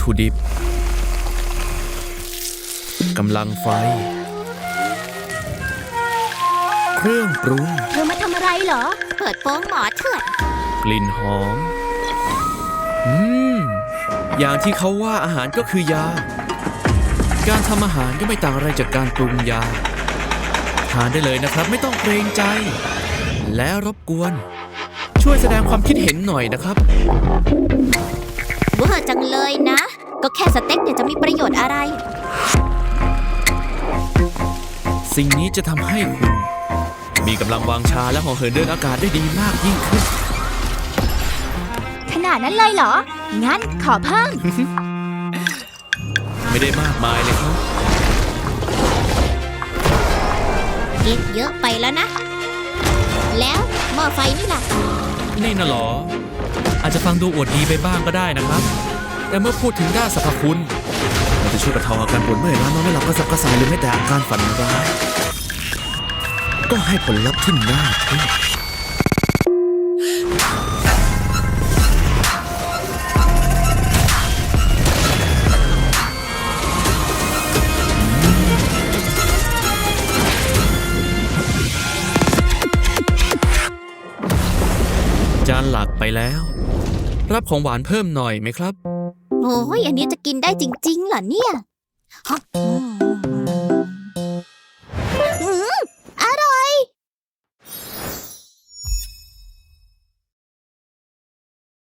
ถุดิบกำลังไฟ เครื่องปรุง เธอมาทำอะไรเหรอ เปิดโป้งหมอเถื่อนกลิ่นหอม อืม อย่างที่เขาว่าอาหารก็คือยา การทำอาหารก็ไม่ต่างอะไรจากการปรุงยา ทานได้เลยนะครับไม่ต้องเกรงใจ และรบกวน ช่วยแสดงความคิดเห็นหน่อยนะครับ เวอร์จังเลยนะ ก็แค่สเต็กเนี่ยจะมีประโยชน์อะไร สิ่งนี้จะทำให้คุณ มีกำลังวางชาและห่อเหินเดินอากาศได้ดีมากยิ่งขึ้น ขนาดนั้นเลยเหรอ งั้นขอเพิ่ม ไม่ได้มากมายเลยครับกินเยอะไปแล้วนะ แล้วหม้อไฟนี่ล่ะ นี่น่ะหรอ อาจจะฟังดูอวดดีไปบ้างก็ได้นะครับ แต่เมื่อพูดถึงด้านสรรพคุณมันจะช่วยบรรเทาอาการปวดเมื่อยล้านอนไม่หลับกระสับกระส่ายหรือแม้แต่อาการฝันร้ายก็ให้ผลลัพธ์ที่น่าทึ่ง จานหลักไปแล้ว รับของหวานเพิ่มหน่อยไหมครับ โอ้ยอันนี้จะกินได้จริงๆเหรอเนี่ยฮะ